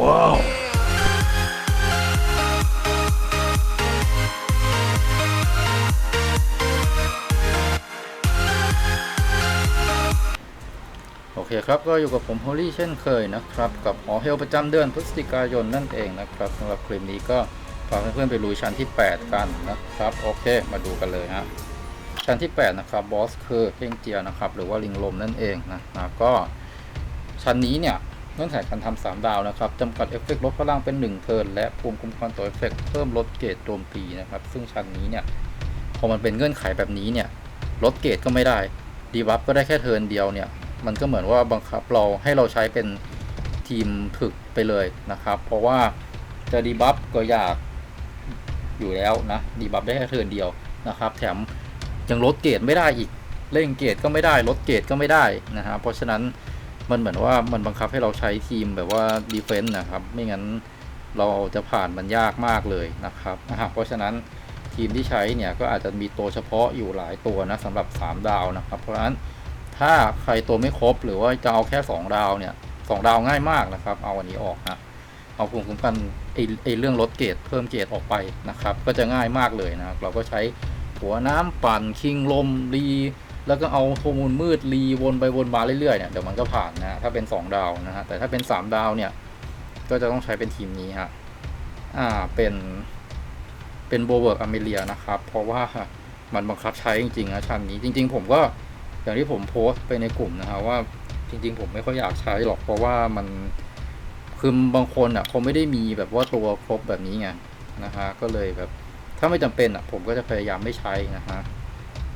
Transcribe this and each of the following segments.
ว้าวโอเคครับ ก็อยู่กับผม Holy เช่นเคยนะครับ กับหอเฮลประจำเดือนพฤศจิกายนนั่นเองนะครับสำหรับคลิปนี้ก็ฝากเพื่อนๆไปลุยชั้นที่ 8 กันนะครับ โอเค มาดูกันเลยฮะชั้นที่ 8 นะครับบอสคือเพ่งเจียนะครับ หรือว่าลิงลมนั่นเองนะนะก็ชั้นนี้เนี่ย เงื่อนไขการทำสามดาวนะครับจำกัดเอฟเฟกต์ลดพลังเป็น 1 เทิร์นและภูมิคุ้มกันต่อเอฟเฟกต์เพิ่มลดเกรดโจมตีนะครับ ซึ่งชั้นนี้เนี่ยพอมันเป็นเงื่อนไขแบบนี้เนี่ยลดเกรดก็ไม่ได้ดีบัฟก็ได้แค่เทิร์นเดียวเนี่ยมันก็เหมือนว่าบังคับเราให้เราใช้เป็นทีมถึกไปเลยนะครับ เพราะว่าจะดีบัฟก็อยากอยู่แล้วนะดีบัฟได้แค่เทิร์นเดียวนะครับ แถมยังลดเกรดไม่ได้อีกเล่นเกรดก็ไม่ได้ลดเกรดก็ไม่ได้นะครับเพราะฉะนั้น มันเหมือนว่ามันบังคับให้เราใช้ทีมแบบว่าดีเฟนต์นะครับ ไม่งั้นเราจะผ่านมันยากมากเลยนะครับเพราะฉะนั้นทีมที่ใช้เนี่ยก็อาจจะมีตัวเฉพาะอยู่หลายตัวนะสำหรับ 3 ดาวนะครับ เพราะฉะนั้นถ้าใครตัวไม่ครบหรือว่าจะเอาแค่ 2 ดาวเนี่ยสดาวง่ายมากนะครับ เอาอันนี้ออกนะเอาภูมิคุ้มกันไอไอเรื่องลดเกรดเพิ่มเกรดออกไปนะครับ ก็จะง่ายมากเลยนะครับเราก็ใช้หัวน้ำปั่นคิงลมรี แล้วก็เอาโฮอร์โมนมืดรีวนไปวนมาเรื่อยๆเนี่ยเดี๋ยวมันก็ผ่านนะถ้าเป็น 2 ดาวนะฮะแต่ถ้าเป็น 3 ดาวเนี่ย ก็จะต้องใช้เป็นทีมนี้ฮะอ่าเป็นเป็นโบเวิร์กอเมเลียนะครับ เพราะว่ามันบังคับใช้จริงๆนะชั้นนี้จริง ๆ ผมก็อย่างที่ผมโพสต์ไปในกลุ่มนะครับว่าจริง ๆ ผมไม่ค่อยอยากใช้หรอกเพราะว่ามันคือบางคนอะเขาไม่ได้มีแบบว่าตัวครบแบบนี้ไงนะฮะก็เลยแบบถ้าไม่จำเป็นอะผมก็จะพยายามไม่ใช้นะฮะ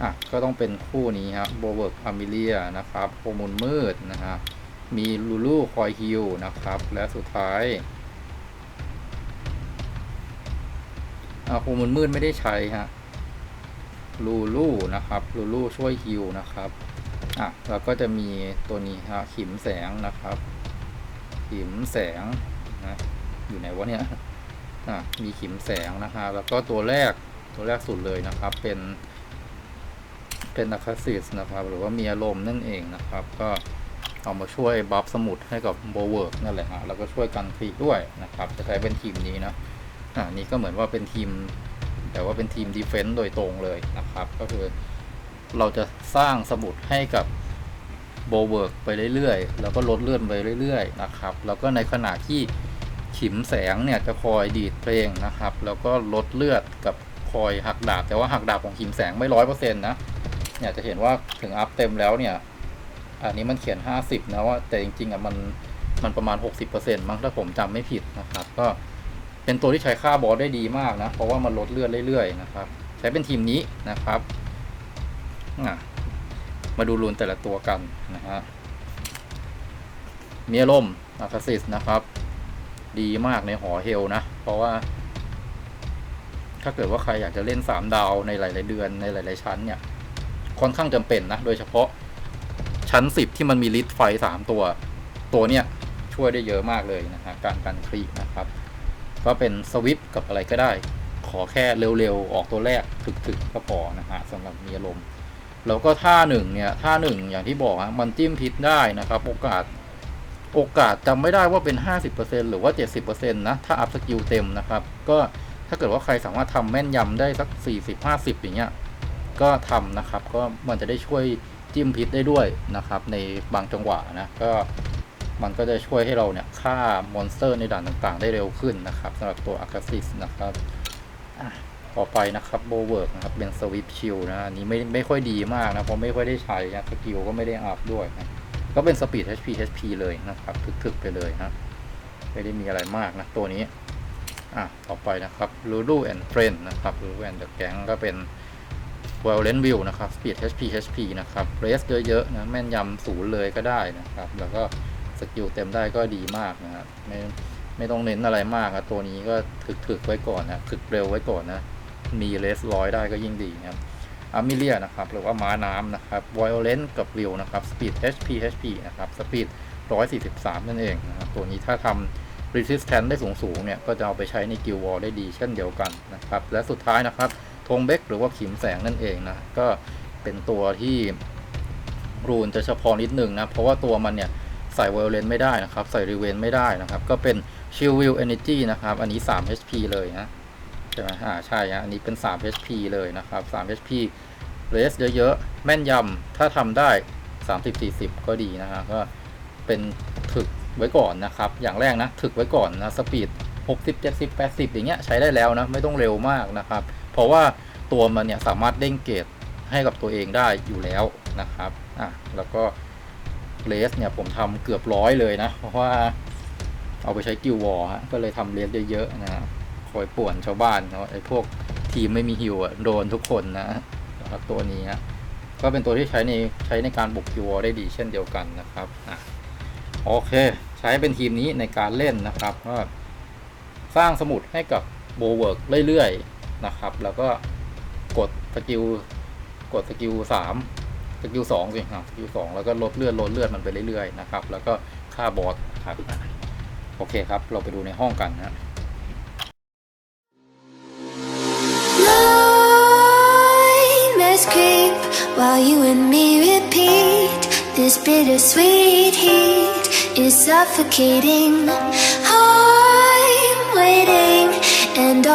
อะก็ต้องเป็นคู่นี้ครับโบเวิร์กอมิเลียนะครับโฮมูลมืดนะฮะมีลูลูคอยฮิลนะครับ และสุดท้ายอะโฮมูลมืดไม่ได้ใช้ฮะลูลูนะครับลูลูช่วยฮิวนะครับอะแล้วก็จะมีตัวนี้ฮะขิมแสงนะครับ ขิมแสงนะอยู่ไหนวะเนี่ยอะมีขิมแสงนะฮะแล้วก็ตัวแรกตัวแรกสุดเลยนะครับ เป็น เป็นนักซิสนะครับ หรือว่ามีอารมณ์นั่นเองนะครับ ก็เอามาช่วยบัฟสมุดให้กับโบเวิร์กนั่นแหละฮะแล้วก็ช่วยกันคลีด้วยนะครับ จะใช้เป็นทีมนี้นะอ่านี่ก็เหมือนว่าเป็นทีม แต่ว่าเป็นทีมดีเฟนต์โดยตรงเลยนะครับ ก็คือเราจะสร้างสมุดให้กับโบเวิร์กไปเรื่อยๆ แล้วก็ลดเลื่อนไปเรื่อยๆนะครับ แล้วก็ในขณะที่ขิมแสงเนี่ยจะคอยดีดเพลงนะครับ แล้วก็ลดเลือดกับคอยหักดาบ แต่ว่าหักดาบของขิมแสงไม่ร้อยเปอร์เซ็นต์นะ เนี่ยจะเห็นว่าถึงอัพเต็มแล้วเนี่ย อันนี้มันเขียน 50 นะว่าแต่จริงๆอะมันมันประมาณ 60%มั้งถ้าผมจำไม่ผิดนะครับ ก็เป็นตัวที่ใช้ค่าบอสได้ดีมากนะ เพราะว่ามันลดเลือดเรื่อยๆนะครับ ใช้เป็นทีมนี้นะครับ มาดูรูนแต่ละตัวกันนะฮะเมีอารมอาคาซิสนะครับ ดีมากในหอเฮลนะ เพราะว่า ถ้าเกิดว่าใครอยากจะเล่น 3 ดาวในหลาย ๆ เดือนในหลาย ๆ ชั้นเนี่ย ค่อนข้างจำเป็นนะ โดยเฉพาะชั้น 10 ที่มันมีลิทไฟ 3 ตัว ตัวเนี้ยช่วยได้เยอะมากเลยนะฮะการการคลีนะครับ ก็เป็นสวิปกับอะไรก็ได้ ขอแค่เร็วๆ ออกตัวแรกถึกๆก็พอนะฮะสำหรับมีอารมณ์แล้วก็ท่าหนึ่งเนี่ยท่าหนึ่งอย่างที่บอกฮะมันจิ้มพิษได้นะครับ โอกาสโอกาสจำไม่ได้ว่าเป็น 50%หรือว่า 70%นะถ้าอัพสกิลเต็มนะครับ ก็ถ้าเกิดว่าใครสามารถทำแม่นยำได้สัก 40-50 อย่างเงี้ย ก็ทำนะครับ ก็มันจะได้ช่วยจิ้มพิษได้ด้วยนะครับ ในบางจังหวะนะก็มันก็จะช่วยให้เราเนี่ยฆ่ามอนสเตอร์ในด่านต่างๆ ได้เร็วขึ้นนะครับสำหรับตัวอาคาซิสนะครับต่อไปนะครับโบเวิร์กนะครับเป็นสวิปชิลนะอันนี้ไม่ไม่ค่อยดีมากนะเพราะไม่ค่อยได้ใช้นะสกิลก็ไม่ได้อัพด้วยนะก็เป็นสปีด HP HP เลยนะครับถึกๆไปเลยนะไม่ได้มีอะไรมากนะตัวนี้อะต่อไปนะครับ Lulu and Friend นะครับ Lulu and the Gang ก็เป็น Violent View นะครับ Speed HP HP นะครับ Race เยอะๆนะแม่นยำศูนย์เลยก็ได้นะครับ แล้วก็สกิลเต็มได้ก็ดีมากนะครับไม่ไม่ต้องเน้นอะไรมากนะตัวนี้ก็ถึกถึกไว้ก่อนนะถึกเร็วไว้ก่อนนะ มีเลสร้อยได้ก็ยิ่งดีนะครับอามิเลียนะครับ หรือว่าม้าน้ำนะครับไวโอเลนกับวิวนะครับสปีด HP HP นะครับสปีด 143 นั่นเองนะครับตัวนี้ถ้าทำ resistance ได้สูงๆเนี่ย ก็จะเอาไปใช้ในกิลวอลได้ดีเช่นเดียวกันนะครับ และสุดท้ายนะครับ ธงเบกหรือว่าขิมแสงนั่นเองนะ ก็เป็นตัวที่รูนจะเฉพาะนิดนึงนะ เพราะว่าตัวมันเนี่ยใส่ไวโอเลนไม่ได้นะครับ ใส่รีเวนไม่ได้นะครับ ก็เป็น Chill Will Energy นะครับ อันนี้ 3 HP เลยนะใช่ไหมอ่าใช่ฮะอันนี้เป็น 3 HP เลยนะครับ3 HP เรสเยอะๆ แม่นยำถ้าทำได้ 30-40 ก็ดีนะฮะก็เป็นถึกไว้ก่อนนะครับ อย่างแรกนะ ถึกไว้ก่อนนะ สปีด 60 70 80 อย่างเงี้ยใช้ได้แล้วนะ ไม่ต้องเร็วมากนะครับ เพราะว่าตัวมันเนี่ยสามารถเด้งเกรดให้กับตัวเองได้อยู่แล้วนะครับอะแล้วก็เลสเนี่ยผมทำเกือบร้อยเลยนะ เพราะว่าเอาไปใช้กิววอร์ก็เลยทำเลสเยอะๆนะครับคอยป่วนชาวบ้านเนาะไอ้พวกทีมไม่มีฮิวอะโดนทุกคนนะครับตัวนี้ฮะก็เป็นตัวที่ใช้ในใช้ในการบุกฮิวอได้ดีเช่นเดียวกันนะครับอะโอเค ใช้เป็นทีมนี้ในการเล่นนะครับก็สร้างสมุดให้กับโบเวิร์กเรื่อย นะครับ แล้วก็กดสกิลกดสกิลสามสกิลสองสิครับสกิลสองแล้วก็ลดเลือดลดเลือดมันไปเรื่อยๆนะครับ แล้วก็ฆ่าบอสครับโอเคครับ เราไปดูในห้องกันนะ This bittersweet heat is suffocating.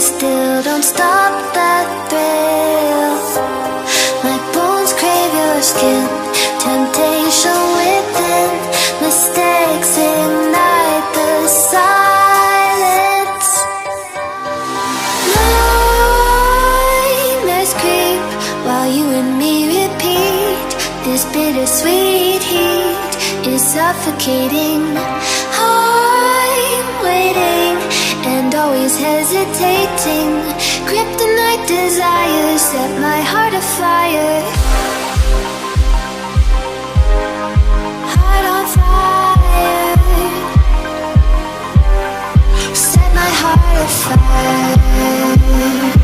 Still, don't stop that thrill. My bones crave your skin, temptation within, mistakes ignite the silence. Nightmares creep while you and me repeat. This bittersweet heat is suffocating. And hesitating. Kryptonite desires set my heart afire. Heart on fire. Set my heart afire.